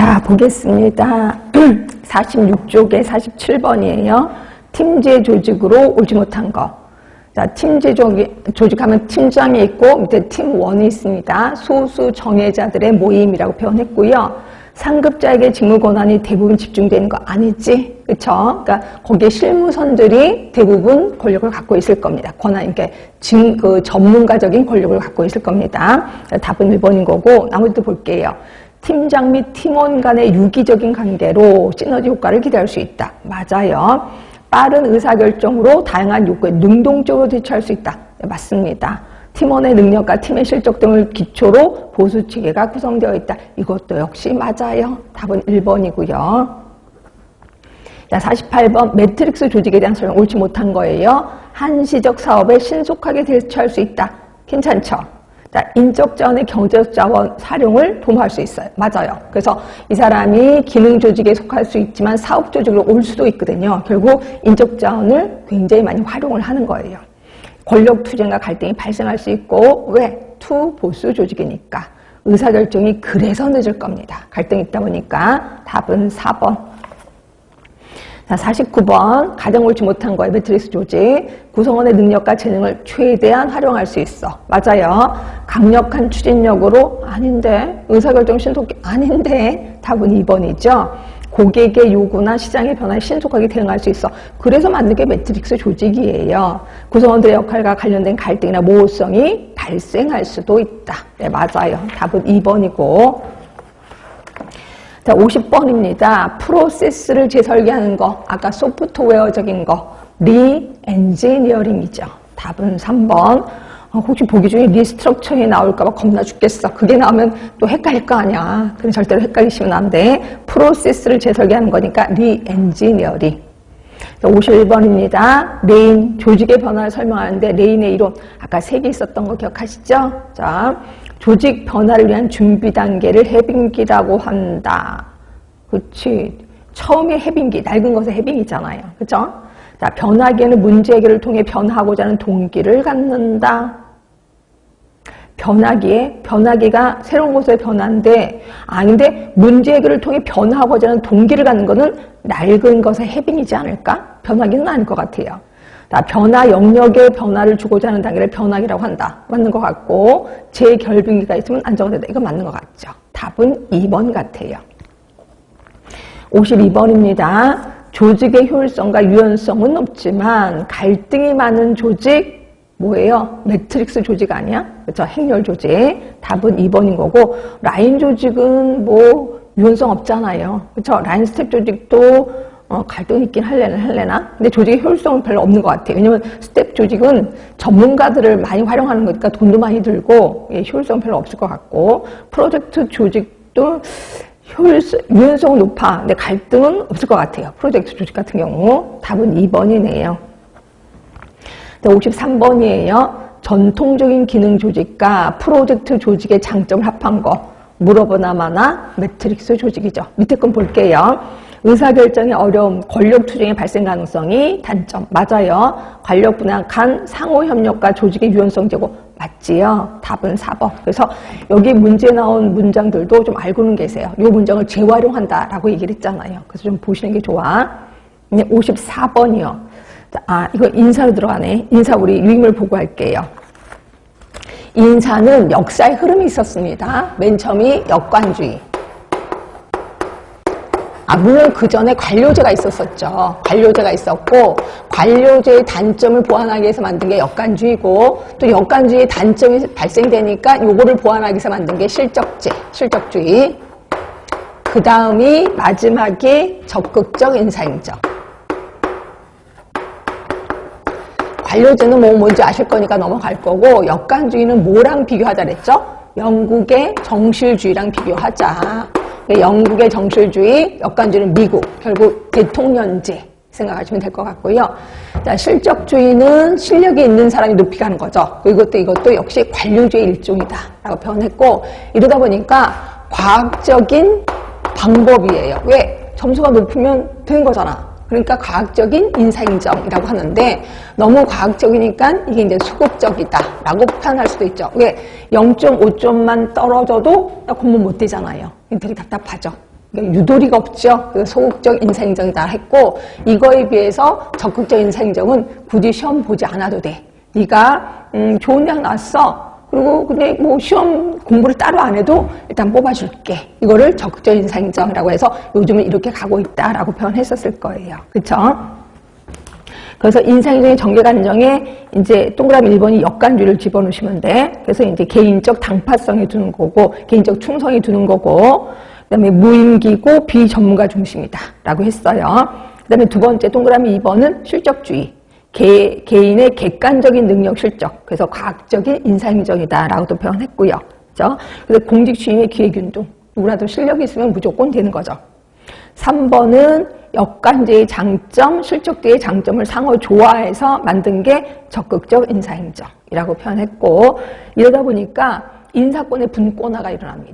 자, 보겠습니다. 46쪽에 47번이에요. 팀제 조직으로 오지 못한 거. 자, 팀제 조직, 조직 하면 팀장이 있고 밑에 팀원이 있습니다. 소수 정예자들의 모임이라고 표현했고요. 상급자에게 직무 권한이 대부분 집중되는 거 아니지? 그쵸? 그러니까 거기에 실무선들이 대부분 권력을 갖고 있을 겁니다. 권한, 이렇게 진, 그 전문가적인 권력을 갖고 있을 겁니다. 답은 1번인 거고, 나머지도 볼게요. 팀장 및 팀원 간의 유기적인 관계로 시너지 효과를 기대할 수 있다. 맞아요. 빠른 의사결정으로 다양한 요구에 능동적으로 대처할 수 있다. 네, 맞습니다. 팀원의 능력과 팀의 실적 등을 기초로 보수 체계가 구성되어 있다. 이것도 역시 맞아요. 답은 1번이고요. 자, 48번 매트릭스 조직에 대한 설명 옳지 못한 거예요. 한시적 사업에 신속하게 대처할 수 있다. 괜찮죠? 자, 인적 자원의 경제적 자원 활용을 도모할 수 있어요. 맞아요. 그래서 이 사람이 기능 조직에 속할 수 있지만 사업 조직으로 올 수도 있거든요. 결국 인적 자원을 굉장히 많이 활용을 하는 거예요. 권력 투쟁과 갈등이 발생할 수 있고 왜? 투 보수 조직이니까. 의사결정이 그래서 늦을 겁니다. 갈등이 있다 보니까 답은 4번. 자, 49번 가장 옳지 못한 거예요. 매트리스 조직. 구성원의 능력과 재능을 최대한 활용할 수 있어. 맞아요. 강력한 추진력으로 아닌데 의사결정 신속히 아닌데 답은 2번이죠. 고객의 요구나 시장의 변화에 신속하게 대응할 수 있어. 그래서 만든 게 매트릭스 조직이에요. 구성원들의 역할과 관련된 갈등이나 모호성이 발생할 수도 있다. 네, 맞아요. 답은 2번이고. 자, 50번입니다. 프로세스를 재설계하는 거, 아까 소프트웨어적인 거, 리엔지니어링이죠. 답은 3번. 어, 혹시 보기 중에 리스트럭처에 나올까봐 겁나 죽겠어. 그게 나오면 또 헷갈릴 거 아니야. 그럼 절대로 헷갈리시면 안 돼. 프로세스를 재설계하는 거니까 리엔지니어링. 51번입니다. 레인, 조직의 변화를 설명하는데 레인의 이론, 아까 세 개 있었던 거 기억하시죠? 자, 조직 변화를 위한 준비 단계를 해빙기라고 한다. 그치. 처음에 해빙기, 낡은 것의 해빙이잖아요. 그죠? 자, 변하기에는 문제 해결을 통해 변하고자 하는 동기를 갖는다. 변하기에, 변하기가 새로운 곳의 변화인데, 아닌데, 문제 해결을 통해 변하고자 하는 동기를 갖는 것은 낡은 것의 해빙이지 않을까? 변하기는 아닐 것 같아요. 자, 변화 영역의 변화를 주고자 하는 단계를 변화기라고 한다. 맞는 것 같고, 재결빙기가 있으면 안정된다. 이거 맞는 것 같죠? 답은 2번 같아요. 52번입니다. 조직의 효율성과 유연성은 없지만 갈등이 많은 조직 뭐예요? 매트릭스 조직 아니야? 그렇죠? 행렬 조직. 답은 2번인 거고 라인 조직은 뭐 유연성 없잖아요. 그렇죠? 라인 스텝 조직도 어, 갈등 있긴 할래나 할래나? 근데 조직의 효율성은 별로 없는 것 같아요. 왜냐면 스텝 조직은 전문가들을 많이 활용하는 거니까 돈도 많이 들고 예, 효율성 별로 없을 것 같고 프로젝트 조직도 효율성, 유연성은 높아. 근데 갈등은 없을 것 같아요. 프로젝트 조직 같은 경우. 답은 2번이네요. 53번이에요. 전통적인 기능 조직과 프로젝트 조직의 장점을 합한 거. 물어보나 마나 매트릭스 조직이죠. 밑에 건 볼게요. 의사결정의 어려움, 권력 투쟁의 발생 가능성이 단점. 맞아요. 권력 분양한 상호 협력과 조직의 유연성 제고 맞지요? 답은 4번. 그래서 여기 문제 나온 문장들도 좀 알고는 계세요. 이 문장을 재활용한다라고 얘기를 했잖아요. 그래서 좀 보시는 게 좋아. 54번이요. 아, 이거 인사로 들어가네. 인사 우리 유임을 보고 할게요. 인사는 역사의 흐름이 있었습니다. 맨 처음이 역관주의. 아, 물론 그 전에 관료제가 있었었죠. 관료제가 있었고, 관료제의 단점을 보완하기 위해서 만든 게 역관주의고, 또 역관주의의 단점이 발생되니까 요거를 보완하기 위해서 만든 게 실적제, 실적주의. 그 다음이 마지막이 적극적 인사행정. 관료제는 뭐 뭔지 아실 거니까 넘어갈 거고, 역관주의는 뭐랑 비교하자 그랬죠? 영국의 정실주의랑 비교하자. 영국의 정실주의, 역관주의는 미국, 결국 대통령제 생각하시면 될 것 같고요. 자, 실적주의는 실력이 있는 사람이 높이 가는 거죠. 이것도 이것도 역시 관료주의 일종이다 라고 표현했고 이러다 보니까 과학적인 방법이에요. 왜? 점수가 높으면 되는 거잖아. 그러니까 과학적인 인사인정이라고 하는데 너무 과학적이니까 이게 이제 수급적이다라고 표현할 수도 있죠. 왜 0.5점만 떨어져도 나 공부 못 되잖아요. 되게 답답하죠. 유도리가 없죠. 소극적 인사행정이다 했고 이거에 비해서 적극적 인사행정은 굳이 시험 보지 않아도 돼. 네가 음, 좋은 대학 나왔어. 그리고 근데 뭐 시험 공부를 따로 안 해도 일단 뽑아줄게. 이거를 적극적 인사행정이라고 해서 요즘은 이렇게 가고 있다라고 표현했었을 거예요. 그렇죠? 그래서 인상행정의 정계관정에 이제 동그라미 1번이 역간주를 집어넣으시면 돼. 그래서 이제 개인적 당파성이 두는 거고, 개인적 충성이 두는 거고, 그 다음에 무임기고 비전문가 중심이다. 라고 했어요. 그 다음에 두 번째 동그라미 2번은 실적주의. 개, 개인의 객관적인 능력 실적. 그래서 과학적인 인사행정이다. 라고도 표현했고요. 그죠? 그래서 공직 취임의 기획운동. 누구라도 실력이 있으면 무조건 되는 거죠. 3번은 역관제의 장점, 실적대의 장점을 상호 조화해서 만든 게 적극적 인사행정이라고 표현했고 이러다 보니까 인사권의 분권화가 일어납니다.